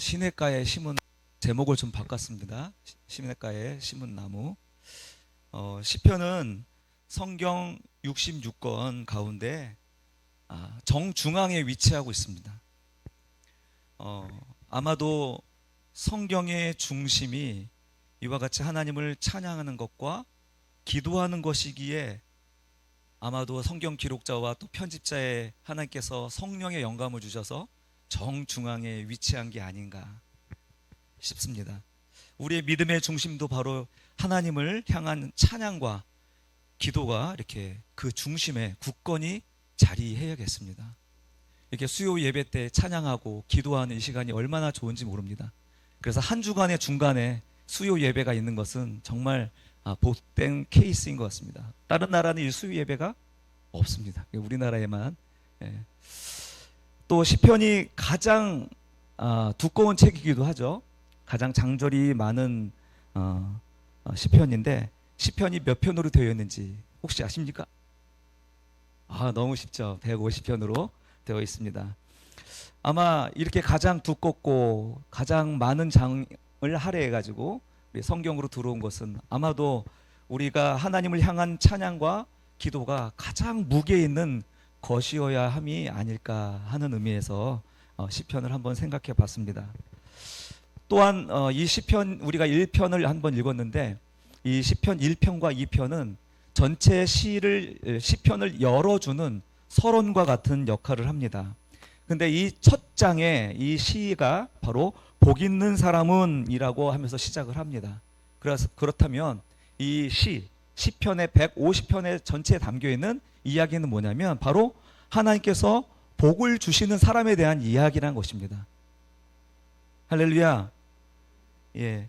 시냇가에 심은 제목을 좀 바꿨습니다. 시- 시냇가에 심은 나무. 어, 시편은 성경 66권 가운데 아, 정중앙에 위치하고 있습니다. 어, 아마도 성경의 중심이 이와 같이 하나님을 찬양하는 것과 기도하는 것이기에 아마도 성경 기록자와 또 편집자의 하나님께서 성령의 영감을 주셔서 정중앙에 위치한 게 아닌가 싶습니다. 우리의 믿음의 중심도 바로 하나님을 향한 찬양과 기도가 이렇게 그 중심에 굳건히 자리해야겠습니다. 이렇게 수요 예배 때 찬양하고 기도하는 이 시간이 얼마나 좋은지 모릅니다. 그래서 한 주간의 중간에 수요 예배가 있는 것은 정말 아, 복된 케이스인 것 같습니다. 다른 나라는 이 수요 예배가 없습니다. 우리나라에만 예. 또 시편이 가장 아, 두꺼운 책이기도 하죠. 가장 장절이 많은 어, 어, 시편인데 시편이 몇 편으로 되어 있는지 혹시 아십니까? 아 너무 쉽죠. 150편으로 되어 있습니다. 아마 이렇게 가장 두껍고 가장 많은 장을 할애해 가지고 성경으로 들어온 것은 아마도 우리가 하나님을 향한 찬양과 기도가 가장 무게 있는 것이어야 함이 아닐까 하는 의미에서 어, 시편을 한번 생각해 봤습니다. 또한 어, 이 시편 우리가 1편을 한번 읽었는데 이 시편 1편과 2편은 전체 시를 시편을 열어주는 서론과 같은 역할을 합니다. 근데 이 첫 장에 이 시가 바로 복 있는 사람은이라고 하면서 시작을 합니다. 그래서 그렇다면 이 시, 시편의 150편의 전체에 담겨 있는 이야기는 뭐냐면 바로 하나님께서 복을 주시는 사람에 대한 이야기란 것입니다. 할렐루야. 예.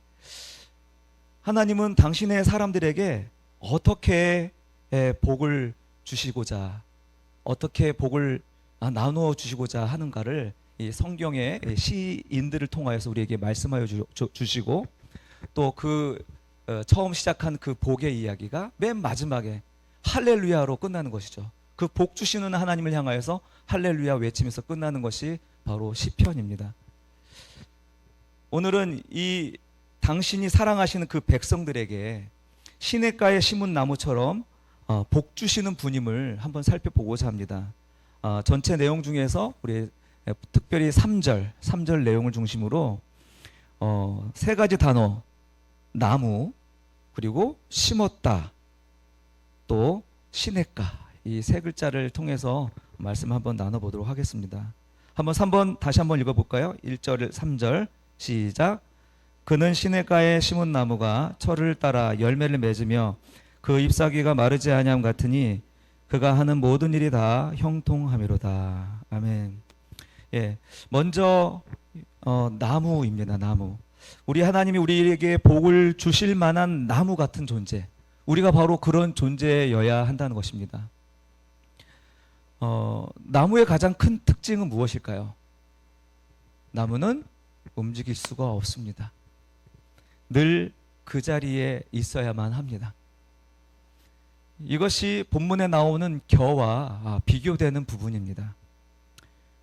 하나님은 당신의 사람들에게 어떻게 예, 복을 주시고자 어떻게 복을 아, 나누어 주시고자 하는가를 이 성경의 시인들을 통하여서 우리에게 말씀하여 주, 시고 또 그 처음 시작한 그 복의 이야기가 맨 마지막에 할렐루야로 끝나는 것이죠. 그 복 주시는 하나님을 향하여서 할렐루야 외치면서 끝나는 것이 바로 시편입니다. 오늘은 이 당신이 사랑하시는 그 백성들에게 시냇가에 심은 나무처럼 어, 복 주시는 분임을 한번 살펴보고자 합니다. 어, 전체 내용 중에서 우리 특별히 3절, 3절 내용을 중심으로 어, 세 가지 단어 나무 그리고 심었다 또 시냇가 이 세 글자를 통해서 말씀 한번 나눠보도록 하겠습니다. 한번 3번 다시 한번 읽어볼까요? 1절 3절 시작 그는 시냇가에 심은 나무가 철을 따라 열매를 맺으며 그 잎사귀가 마르지 아니함 같으니 그가 하는 모든 일이 다 형통함이로다. 아멘. 예, 먼저 어, 나무입니다. 나무. 우리 하나님이 우리에게 복을 주실 만한 나무 같은 존재. 우리가 바로 그런 존재여야 한다는 것입니다. 어, 나무의 가장 큰 특징은 무엇일까요? 나무는 움직일 수가 없습니다. 늘 그 자리에 있어야만 합니다. 이것이 본문에 나오는 겨와 아, 비교되는 부분입니다.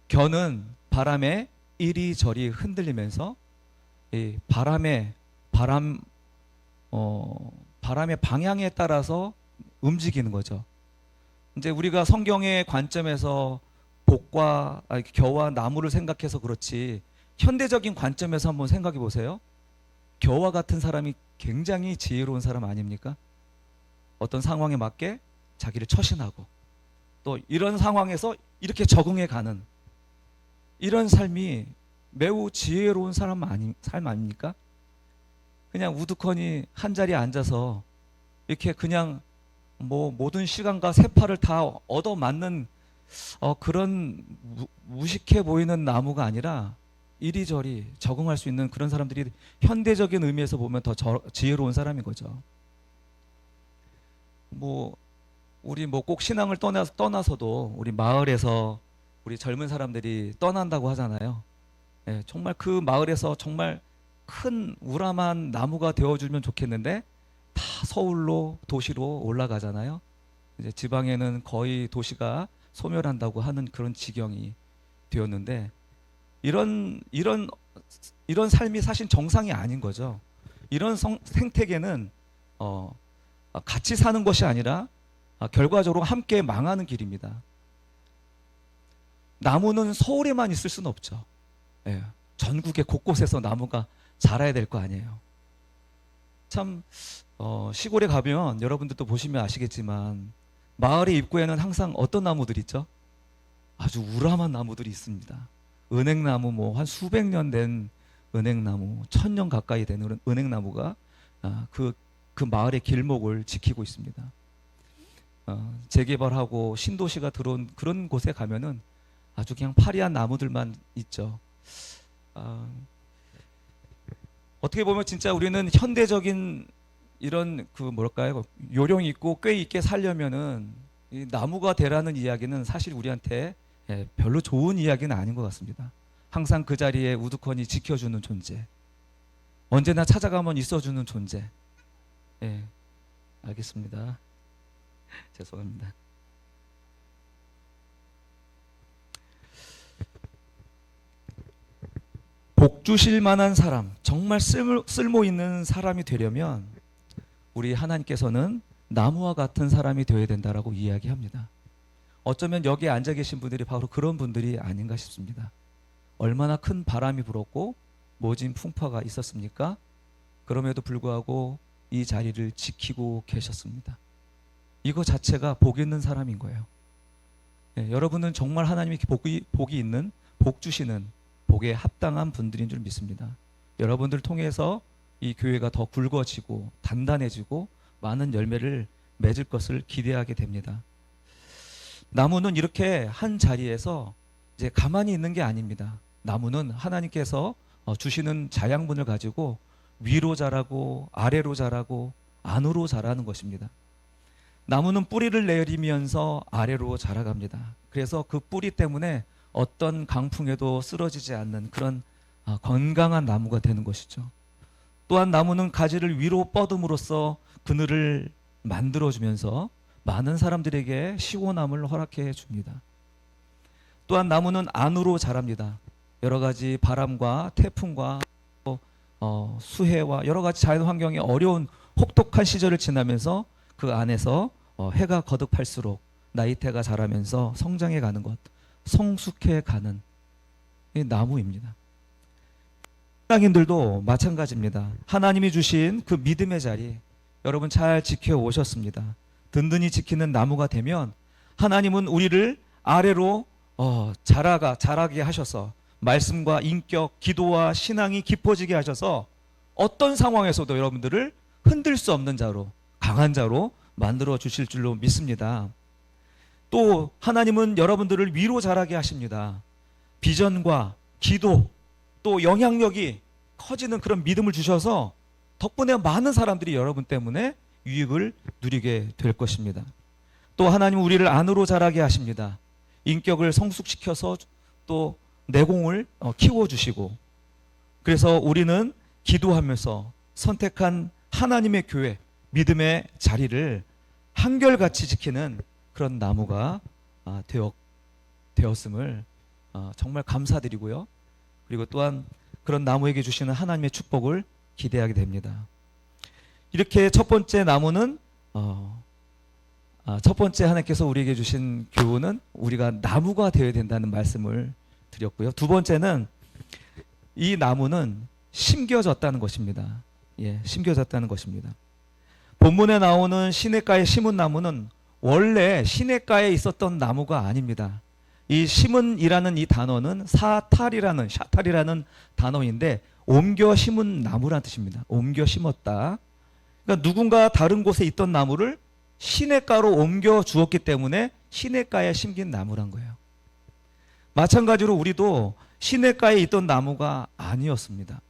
겨는 바람에 이리저리 흔들리면서 이 바람의 바람 어 바람의 방향에 따라서 움직이는 거죠. 이제 우리가 성경의 관점에서 복과 아, 겨와 나무를 생각해서 그렇지 현대적인 관점에서 한번 생각해 보세요. 겨와 같은 사람이 굉장히 지혜로운 사람 아닙니까? 어떤 상황에 맞게 자기를 처신하고 또 이런 상황에서 이렇게 적응해 가는 이런 삶이 매우 지혜로운 사람 아니 삶 아닙니까? 그냥 우두커니 한 자리에 앉아서 이렇게 그냥 뭐 모든 시간과 세파를 다 얻어 맞는 어 그런 무, 무식해 보이는 나무가 아니라 이리저리 적응할 수 있는 그런 사람들이 현대적인 의미에서 보면 더 저, 지혜로운 사람인 거죠. 뭐 우리 뭐 꼭 신앙을 떠나 떠나서도 우리 마을에서 우리 젊은 사람들이 떠난다고 하잖아요. 예, 정말 그 마을에서 정말 큰 우람한 나무가 되어주면 좋겠는데 다 서울로 도시로 올라가잖아요. 이제 지방에는 거의 도시가 소멸한다고 하는 그런 지경이 되었는데 이런 이런 이런 삶이 사실 정상이 아닌 거죠. 이런 성, 생태계는 어, 아, 같이 사는 것이 아니라 아, 결과적으로 함께 망하는 길입니다. 나무는 서울에만 있을 수는 없죠. 예, 전국의 곳곳에서 나무가 자라야 될 거 아니에요. 참 어, 시골에 가면 여러분들도 보시면 아시겠지만 마을의 입구에는 항상 어떤 나무들이 있죠? 아주 우람한 나무들이 있습니다. 은행나무 뭐 한 수백 년 된 은행나무, 천 년 가까이 된 은- 은행나무가 아, 그, 그 마을의 길목을 지키고 있습니다. 어, 재개발하고 신도시가 들어온 그런 곳에 가면은 아주 그냥 파리한 나무들만 있죠. 아, 어떻게 보면 진짜 우리는 현대적인 이런 그 뭐랄까요 요령 있고 꽤 있게 살려면은 이 나무가 되라는 이야기는 사실 우리한테 예, 별로 좋은 이야기는 아닌 것 같습니다. 항상 그 자리에 우두커니 지켜주는 존재, 언제나 찾아가면 있어주는 존재. 예, 알겠습니다. 죄송합니다. 복 주실 만한 사람, 정말 쓸모, 있는 사람이 되려면 우리 하나님께서는 나무와 같은 사람이 되어야 된다라고 이야기합니다. 어쩌면 여기에 앉아 계신 분들이 바로 그런 분들이 아닌가 싶습니다. 얼마나 큰 바람이 불었고 모진 풍파가 있었습니까? 그럼에도 불구하고 이 자리를 지키고 계셨습니다. 이거 자체가 복 있는 사람인 거예요. 예, 여러분은 정말 하나님이 복이, 복이 있는 복 주시는 복에 합당한 분들인 줄 믿습니다. 여러분들 통해서 이 교회가 더 굵어지고 단단해지고 많은 열매를 맺을 것을 기대하게 됩니다. 나무는 이렇게 한 자리에서 이제 가만히 있는 게 아닙니다. 나무는 하나님께서 어, 주시는 자양분을 가지고 위로 자라고 아래로 자라고 안으로 자라는 것입니다. 나무는 뿌리를 내리면서 아래로 자라갑니다. 그래서 그 뿌리 때문에 어떤 강풍에도 쓰러지지 않는 그런 아, 건강한 나무가 되는 것이죠. 또한 나무는 가지를 위로 뻗음으로써 그늘을 만들어주면서 많은 사람들에게 시원함을 허락해 줍니다. 또한 나무는 안으로 자랍니다. 여러 가지 바람과 태풍과 또, 어, 수해와 여러 가지 자연 환경의 어려운 혹독한 시절을 지나면서 그 안에서 어, 해가 거듭할수록 나이테가 자라면서 성장해 가는 것, 성숙해 가는 이 나무입니다. 신앙인들도 마찬가지입니다. 하나님이 주신 그 믿음의 자리 여러분 잘 지켜 오셨습니다. 든든히 지키는 나무가 되면 하나님은 우리를 아래로 어, 자라가 자라게 하셔서 말씀과 인격, 기도와 신앙이 깊어지게 하셔서 어떤 상황에서도 여러분들을 흔들 수 없는 자로 강한 자로 만들어 주실 줄로 믿습니다. 또 하나님은 여러분들을 위로 자라게 하십니다. 비전과 기도 또 영향력이 커지는 그런 믿음을 주셔서 덕분에 많은 사람들이 여러분 때문에 유익을 누리게 될 것입니다. 또 하나님 우리를 안으로 자라게 하십니다. 인격을 성숙시켜서 또 내공을 어, 키워주시고 그래서 우리는 기도하면서 선택한 하나님의 교회 믿음의 자리를 한결같이 지키는 그런 나무가 아, 되었, 되었음을 아, 정말 감사드리고요. 그리고 또한 그런 나무에게 주시는 하나님의 축복을 기대하게 됩니다. 이렇게 첫 번째 나무는 어, 아, 첫 번째 하나님께서 우리에게 주신 교훈은 우리가 나무가 되어야 된다는 말씀을 드렸고요. 두 번째는 이 나무는 심겨졌다는 것입니다. 예, 심겨졌다는 것입니다. 본문에 나오는 시냇가에 심은 나무는 원래 시냇가에 있었던 나무가 아닙니다. 이 심은이라는 이 단어는 사탈이라는 샤탈이라는 단어인데 옮겨 심은 나무란 뜻입니다. 옮겨 심었다. 그러니까 누군가 다른 곳에 있던 나무를 시냇가로 옮겨 주었기 때문에 시냇가에 심긴 나무란 거예요. 마찬가지로 우리도 시냇가에 있던 나무가 아니었습니다.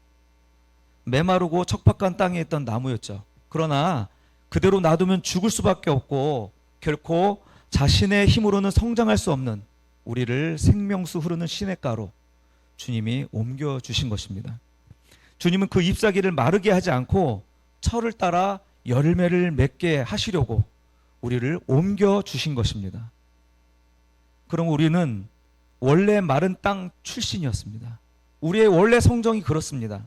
메마르고 척박한 땅에 있던 나무였죠. 그러나 그대로 놔두면 죽을 수밖에 없고 결코 자신의 힘으로는 성장할 수 없는 우리를 생명수 흐르는 시냇가로 주님이 옮겨 주신 것입니다. 주님은 그 잎사귀를 마르게 하지 않고 철을 따라 열매를 맺게 하시려고 우리를 옮겨 주신 것입니다. 그럼 우리는 원래 마른 땅 출신이었습니다. 우리의 원래 성정이 그렇습니다.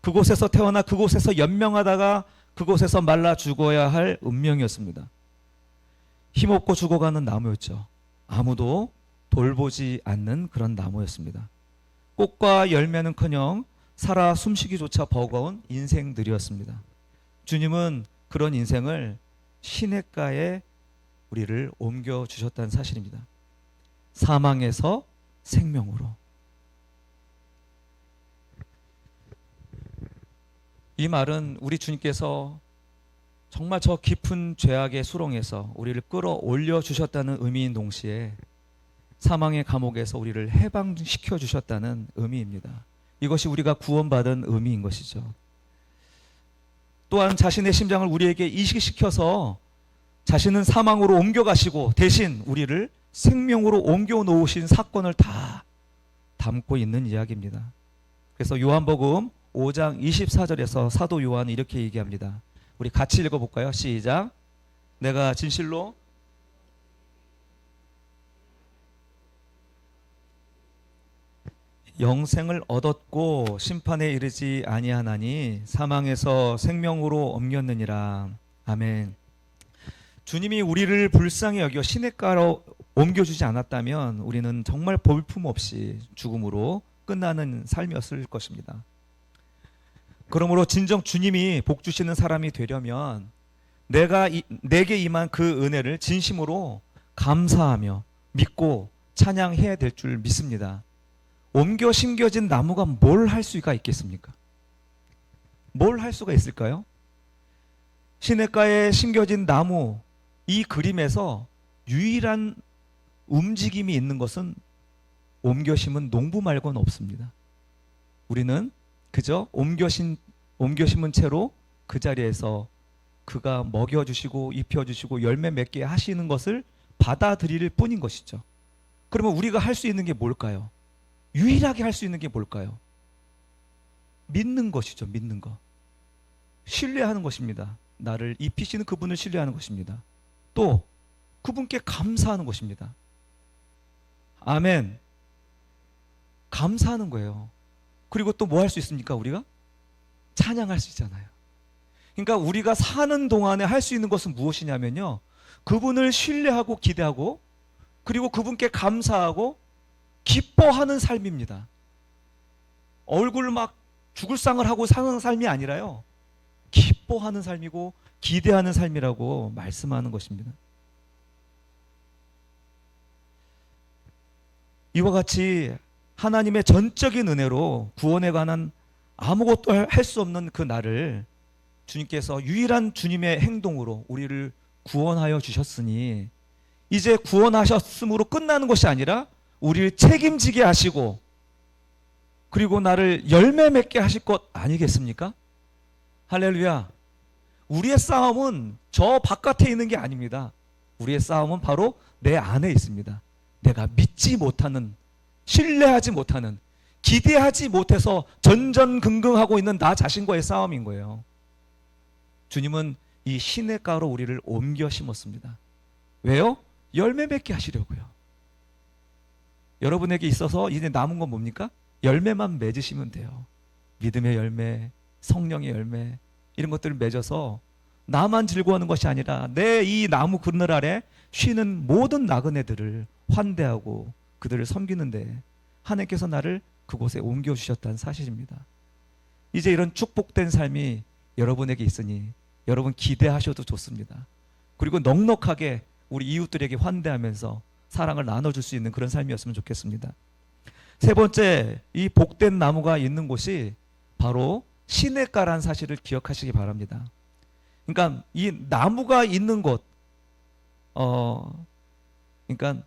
그곳에서 태어나 그곳에서 연명하다가 그곳에서 말라 죽어야 할 운명이었습니다. 힘없고 죽어가는 나무였죠. 아무도 돌보지 않는 그런 나무였습니다. 꽃과 열매는커녕 살아 숨쉬기조차 버거운 인생들이었습니다. 주님은 그런 인생을 시냇가에 우리를 옮겨 주셨다는 사실입니다. 사망에서 생명으로. 이 말은 우리 주님께서 정말 저 깊은 죄악의 수렁에서 우리를 끌어올려 주셨다는 의미인 동시에 사망의 감옥에서 우리를 해방시켜 주셨다는 의미입니다. 이것이 우리가 구원받은 의미인 것이죠. 또한 자신의 심장을 우리에게 이식시켜서 자신은 사망으로 옮겨가시고 대신 우리를 생명으로 옮겨 놓으신 사건을 다 담고 있는 이야기입니다. 그래서 요한복음 5장 24절에서 사도 요한은 이렇게 얘기합니다. 우리 같이 읽어볼까요? 시작. 내가 진실로 영생을 얻었고 심판에 이르지 아니하나니 사망에서 생명으로 옮겼느니라. 아멘. 주님이 우리를 불쌍히 여겨 시냇가로 옮겨주지 않았다면 우리는 정말 볼품 없이 죽음으로 끝나는 삶이었을 것입니다. 그러므로 진정 주님이 복 주시는 사람이 되려면 내가 이, 내게 임한 그 은혜를 진심으로 감사하며 믿고 찬양해야 될 줄 믿습니다. 옮겨 심겨진 나무가 뭘 할 수가 있겠습니까? 뭘 할 수가 있을까요? 시냇가에 심겨진 나무 이 그림에서 유일한 움직임이 있는 것은 옮겨 심은 농부 말고는 없습니다. 우리는 그저 옮겨 심 옮겨 심은 채로 그 자리에서 그가 먹여 주시고 입혀 주시고 열매 맺게 하시는 것을 받아들일 뿐인 것이죠. 그러면 우리가 할 수 있는 게 뭘까요? 유일하게 할 수 있는 게 뭘까요? 믿는 것이죠. 믿는 거. 신뢰하는 것입니다. 나를 입히시는 그분을 신뢰하는 것입니다. 또 그분께 감사하는 것입니다. 아멘. 감사하는 거예요. 그리고 또 뭐 할 수 있습니까? 우리가 찬양할 수 있잖아요. 그러니까 우리가 사는 동안에 할 수 있는 것은 무엇이냐면요. 그분을 신뢰하고 기대하고 그리고 그분께 감사하고 기뻐하는 삶입니다. 얼굴 막 죽을 상을 하고 사는 삶이 아니라요. 기뻐하는 삶이고 기대하는 삶이라고 말씀하는 것입니다. 이와 같이 하나님의 전적인 은혜로 구원에 관한 아무것도 할 수 없는 그 나를 주님께서 유일한 주님의 행동으로 우리를 구원하여 주셨으니 이제 구원하셨음으로 끝나는 것이 아니라 우리를 책임지게 하시고 그리고 나를 열매 맺게 하실 것 아니겠습니까? 할렐루야. 우리의 싸움은 저 바깥에 있는 게 아닙니다. 우리의 싸움은 바로 내 안에 있습니다. 내가 믿지 못하는, 신뢰하지 못하는, 기대하지 못해서 전전긍긍하고 있는 나 자신과의 싸움인 거예요. 주님은 이 시냇가로 우리를 옮겨 심었습니다. 왜요? 열매 맺게 하시려고요. 여러분에게 있어서 이제 남은 건 뭡니까? 열매만 맺으시면 돼요. 믿음의 열매, 성령의 열매 이런 것들을 맺어서 나만 즐거워하는 것이 아니라 내 이 나무 그늘 아래 쉬는 모든 나그네들을 환대하고 그들을 섬기는데 하나님께서 나를 그곳에 옮겨 주셨다는 사실입니다. 이제 이런 축복된 삶이 여러분에게 있으니 여러분 기대하셔도 좋습니다. 그리고 넉넉하게 우리 이웃들에게 환대하면서 사랑을 나눠줄 수 있는 그런 삶이었으면 좋겠습니다. 세 번째, 이 복된 나무가 있는 곳이 바로 시냇가라는 사실을 기억하시기 바랍니다. 그러니까 이 나무가 있는 곳, 어, 그러니까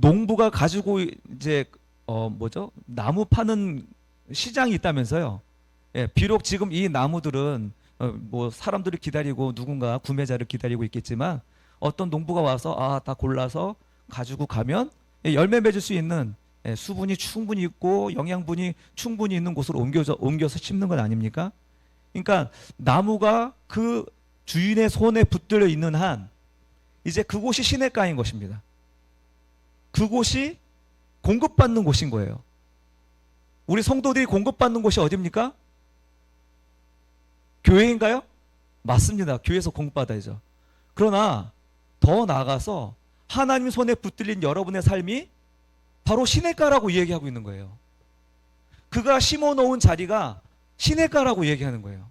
농부가 가지고 이제 어 뭐죠? 나무 파는 시장이 있다면서요. 예, 비록 지금 이 나무들은 어, 뭐 사람들을 기다리고 누군가 구매자를 기다리고 있겠지만 어떤 농부가 와서 아 다 골라서 가지고 가면 예, 열매 맺을 수 있는 예, 수분이 충분히 있고 영양분이 충분히 있는 곳으로 옮겨서 옮겨서 심는 건 아닙니까? 그러니까 나무가 그 주인의 손에 붙들려 있는 한 이제 그곳이 시냇가인 것입니다. 그곳이 공급받는 곳인 거예요. 우리 성도들이 공급받는 곳이 어디입니까? 교회인가요? 맞습니다. 교회에서 공급받아야죠. 그러나 더 나아가서 하나님 손에 붙들린 여러분의 삶이 바로 시냇가라고 얘기하고 있는 거예요. 그가 심어 놓은 자리가 시냇가라고 얘기하는 거예요.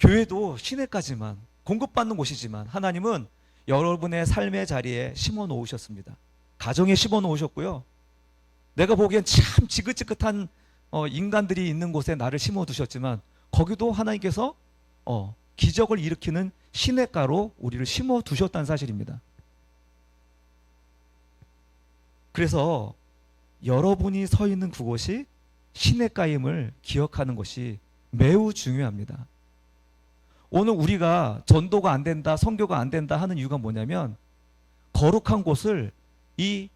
교회도 시냇가지만 공급받는 곳이지만 하나님은 여러분의 삶의 자리에 심어 놓으셨습니다. 가정에 심어 놓으셨고요. 내가 보기엔 참 지긋지긋한 어, 인간들이 있는 곳에 나를 심어 두셨지만 거기도 하나님께서 어, 기적을 일으키는 시냇가로 우리를 심어 두셨다는 사실입니다. 그래서 여러분이 서 있는 그곳이 시냇가임을 기억하는 것이 매우 중요합니다. 오늘 우리가 전도가 안 된다, 선교가 안 된다 하는 이유가 뭐냐면 거룩한 곳을 이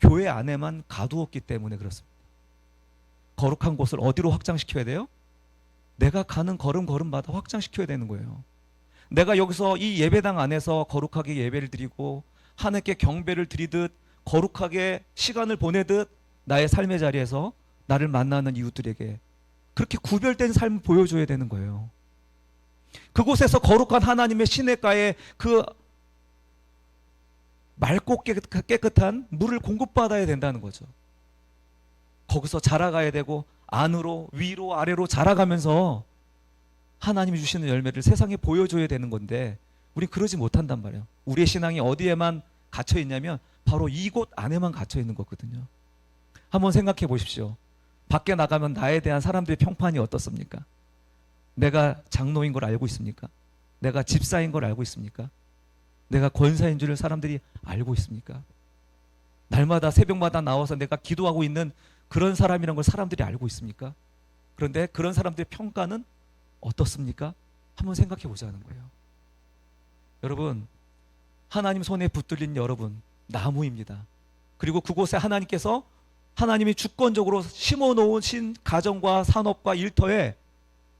교회 안에만 가두었기 때문에 그렇습니다. 거룩한 곳을 어디로 확장시켜야 돼요? 내가 가는 걸음걸음마다 확장시켜야 되는 거예요. 내가 여기서 이 예배당 안에서 거룩하게 예배를 드리고 하나님께 경배를 드리듯 거룩하게 시간을 보내듯 나의 삶의 자리에서 나를 만나는 이웃들에게 그렇게 구별된 삶을 보여줘야 되는 거예요. 그곳에서 거룩한 하나님의 시냇가에 그 맑고 깨끗- 깨끗한 물을 공급받아야 된다는 거죠. 거기서 자라가야 되고 안으로 위로 아래로 자라가면서 하나님이 주시는 열매를 세상에 보여줘야 되는 건데 우리 그러지 못한단 말이에요. 우리의 신앙이 어디에만 갇혀 있냐면 바로 이곳 안에만 갇혀 있는 거거든요. 한번 생각해 보십시오. 밖에 나가면 나에 대한 사람들의 평판이 어떻습니까? 내가 장로인 걸 알고 있습니까? 내가 집사인 걸 알고 있습니까? 내가 권사인 줄을 사람들이 알고 있습니까? 날마다 새벽마다 나와서 내가 기도하고 있는 그런 사람이란 걸 사람들이 알고 있습니까? 그런데 그런 사람들의 평가는 어떻습니까? 한번 생각해 보자는 거예요. 여러분, 하나님 손에 붙들린 여러분, 나무입니다. 그리고 그곳에 하나님께서 하나님이 주권적으로 심어 놓으신 가정과 산업과 일터에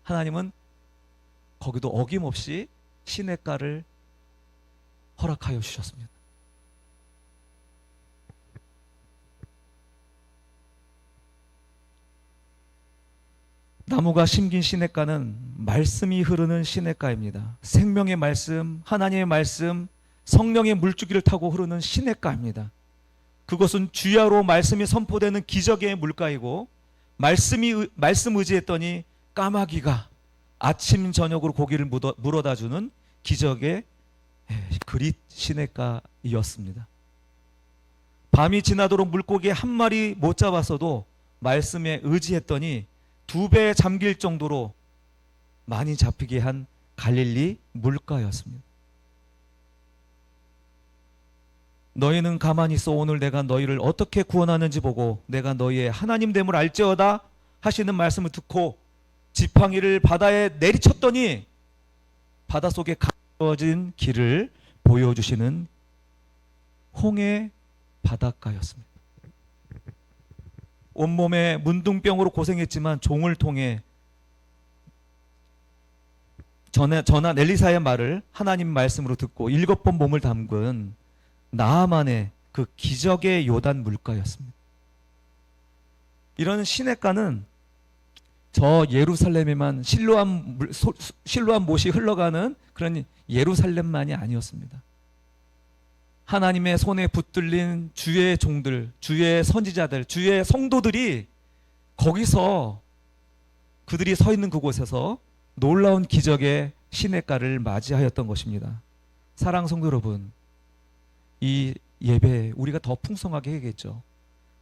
하나님은 거기도 어김없이 시냇가를 허락하여 주셨습니다. 나무가 심긴 시냇가는 말씀이 흐르는 시냇가입니다. 생명의 말씀, 하나님의 말씀, 성령의 물줄기를 타고 흐르는 시냇가입니다. 그것은 주야로 말씀이 선포되는 기적의 물가이고 말씀이 의- 말씀 의지했더니 까마귀가 아침 저녁으로 고기를 물어다 주는 기적의 예, 그릿 시냇가이었습니다. 밤이 지나도록 물고기 한 마리 못 잡았어도 말씀에 의지했더니 두배 잠길 정도로 많이 잡히게 한 갈릴리 물가였습니다. 너희는 가만히 있어 오늘 내가 너희를 어떻게 구원하는지 보고 내가 너희의 하나님 됨을 알지어다 하시는 말씀을 듣고 지팡이를 바다에 내리쳤더니 바다 속에 가져진 길을 보여주시는 홍해 바닷가였습니다. 온몸에 문둥병으로 고생했지만 종을 통해 전에 전한 엘리사의 말을 하나님 말씀으로 듣고 일곱 번 몸을 담근 나아만의 그 기적의 요단 물가였습니다. 이런 시냇가는 저 예루살렘에만 실로암 실로암 못이 흘러가는 그런 예루살렘만이 아니었습니다. 하나님의 손에 붙들린 주의 종들, 주의 선지자들, 주의 성도들이 거기서 그들이 서 있는 그곳에서 놀라운 기적의 시냇가를 맞이하였던 것입니다. 사랑 성도 여러분, 이 예배 우리가 더 풍성하게 해야겠죠.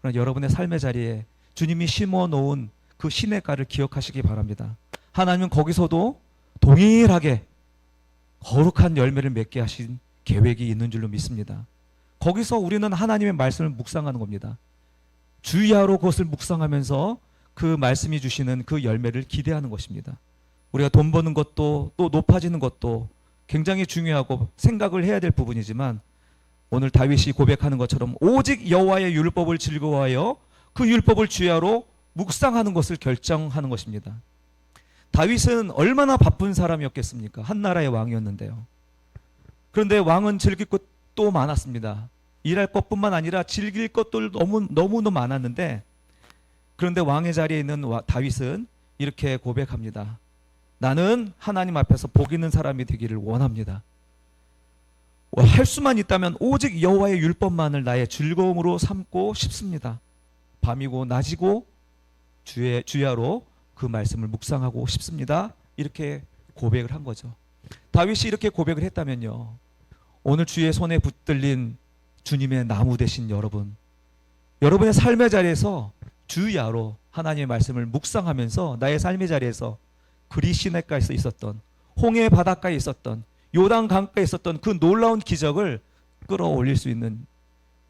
그러나 여러분의 삶의 자리에 주님이 심어 놓은 그 시냇가를 기억하시기 바랍니다. 하나님은 거기서도 동일하게 거룩한 열매를 맺게 하신 계획이 있는 줄로 믿습니다. 거기서 우리는 하나님의 말씀을 묵상하는 겁니다. 주야로 그것을 묵상하면서 그 말씀이 주시는 그 열매를 기대하는 것입니다. 우리가 돈 버는 것도 또 높아지는 것도 굉장히 중요하고 생각을 해야 될 부분이지만 오늘 다윗이 고백하는 것처럼 오직 여호와의 율법을 즐거워하여 그 율법을 주야로 묵상하는 것을 결정하는 것입니다. 다윗은 얼마나 바쁜 사람이었겠습니까? 한 나라의 왕이었는데요. 그런데 왕은 즐길 것도 많았습니다. 일할 것뿐만 아니라 즐길 것도 너무 너무도 많았는데 그런데 왕의 자리에 있는 와- 다윗은 이렇게 고백합니다. 나는 하나님 앞에서 복 있는 사람이 되기를 원합니다. 어, 할 수만 있다면 오직 여호와의 율법만을 나의 즐거움으로 삼고 싶습니다. 밤이고 낮이고 주의 주야로 그 말씀을 묵상하고 싶습니다. 이렇게 고백을 한 거죠. 다윗이 이렇게 고백을 했다면요. 오늘 주의 손에 붙들린 주님의 나무 되신 여러분, 여러분의 삶의 자리에서 주야로 하나님의 말씀을 묵상하면서 나의 삶의 자리에서 그리 시내가에 있었던 홍해 바닷가에 있었던 요단 강가에 있었던 그 놀라운 기적을 끌어올릴 수 있는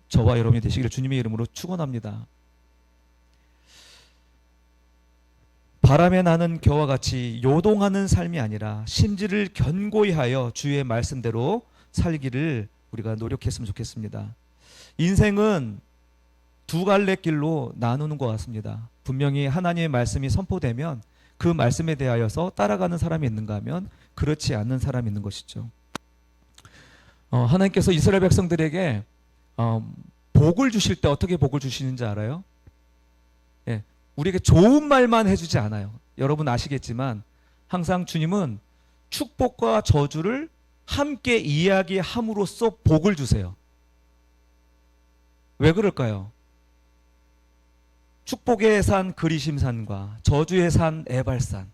저와 여러분이 되시기를 주님의 이름으로 축원합니다. 바람에 나는 겨와 같이 요동하는 삶이 아니라 심지를 견고히 하여 주의 말씀대로 살기를 우리가 노력했으면 좋겠습니다. 인생은 두 갈래 길로 나누는 것 같습니다. 분명히 하나님의 말씀이 선포되면 그 말씀에 대하여서 따라가는 사람이 있는가 하면 그렇지 않는 사람이 있는 것이죠. 어, 하나님께서 이스라엘 백성들에게 어, 복을 주실 때 어떻게 복을 주시는지 알아요? 예, 우리에게 좋은 말만 해주지 않아요. 여러분 아시겠지만 항상 주님은 축복과 저주를 함께 이야기함으로써 복을 주세요. 왜 그럴까요? 축복의 산 그리심산과 저주의 산 에발산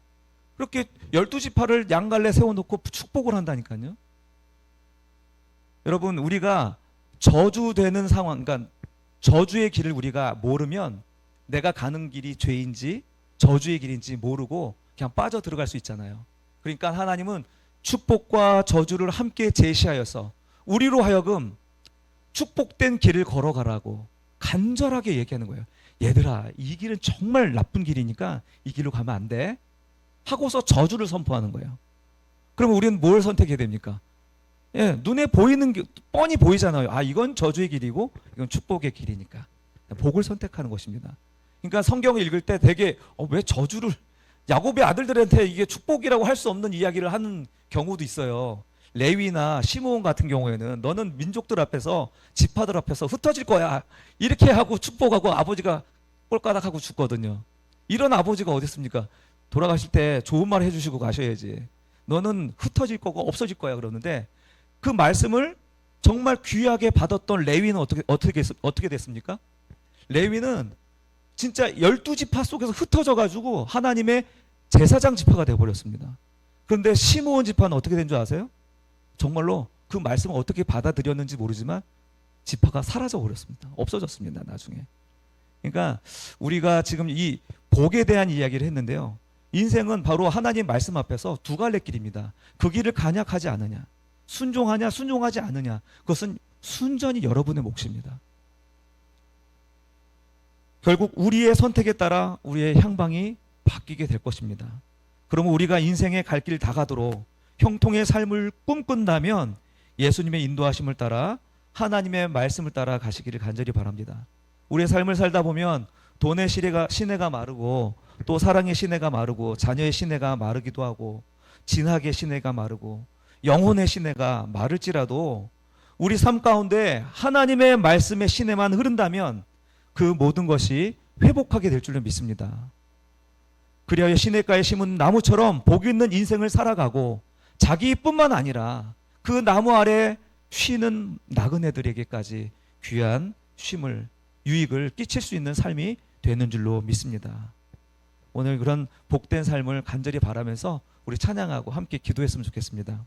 그렇게 열두 지파를 양갈래 세워놓고 축복을 한다니까요. 여러분 우리가 저주되는 상황, 그러니까 저주의 길을 우리가 모르면 내가 가는 길이 죄인지 저주의 길인지 모르고 그냥 빠져 들어갈 수 있잖아요. 그러니까 하나님은 축복과 저주를 함께 제시하여서 우리로 하여금 축복된 길을 걸어가라고 간절하게 얘기하는 거예요. 얘들아, 이 길은 정말 나쁜 길이니까 이 길로 가면 안 돼. 하고서 저주를 선포하는 거예요. 그러면 우리는 뭘 선택해야 됩니까? 예, 눈에 보이는 게 뻔히 보이잖아요. 아, 이건 저주의 길이고 이건 축복의 길이니까. 복을 선택하는 것입니다. 그러니까 성경을 읽을 때 되게 어, 왜 저주를 야곱의 아들들한테 이게 축복이라고 할 수 없는 이야기를 하는 경우도 있어요. 레위나 시므온 같은 경우에는 너는 민족들 앞에서 지파들 앞에서 흩어질 거야. 이렇게 하고 축복하고 아버지가 꼴까닥하고 죽거든요. 이런 아버지가 어디 있습니까? 돌아가실 때 좋은 말 해주시고 가셔야지. 너는 흩어질 거고 없어질 거야 그러는데 그 말씀을 정말 귀하게 받았던 레위는 어떻게 어떻게 했- 어떻게 됐습니까? 레위는 진짜 열두 지파 속에서 흩어져 가지고 하나님의 제사장 지파가 되어 버렸습니다. 그런데 시므온 지파는 어떻게 된 줄 아세요? 정말로 그 말씀을 어떻게 받아들였는지 모르지만 지파가 사라져 버렸습니다. 없어졌습니다. 나중에. 그러니까 우리가 지금 이 복에 대한 이야기를 했는데요. 인생은 바로 하나님 말씀 앞에서 두 갈래 길입니다. 그 길을 간약하지 않느냐, 순종하냐, 순종하지 않느냐. 그것은 순전히 여러분의 몫입니다. 결국 우리의 선택에 따라 우리의 향방이 바뀌게 될 것입니다. 그러면 우리가 인생의 갈 길 다 가도록 형통의 삶을 꿈꾼다면 예수님의 인도하심을 따라 하나님의 말씀을 따라 가시기를 간절히 바랍니다. 우리의 삶을 살다 보면 돈의 시내가, 시내가 마르고 또 사랑의 시내가 마르고 자녀의 시내가 마르기도 하고 진학의 시내가 마르고 영혼의 시내가 마를지라도 우리 삶 가운데 하나님의 말씀의 시내만 흐른다면 그 모든 것이 회복하게 될 줄로 믿습니다. 그리하여 시냇가에 심은 나무처럼 복 있는 인생을 살아가고 자기뿐만 아니라 그 나무 아래 쉬는 나그네들에게까지 귀한 쉼을 유익을 끼칠 수 있는 삶이 되는 줄로 믿습니다. 오늘 그런 복된 삶을 간절히 바라면서 우리 찬양하고 함께 기도했으면 좋겠습니다.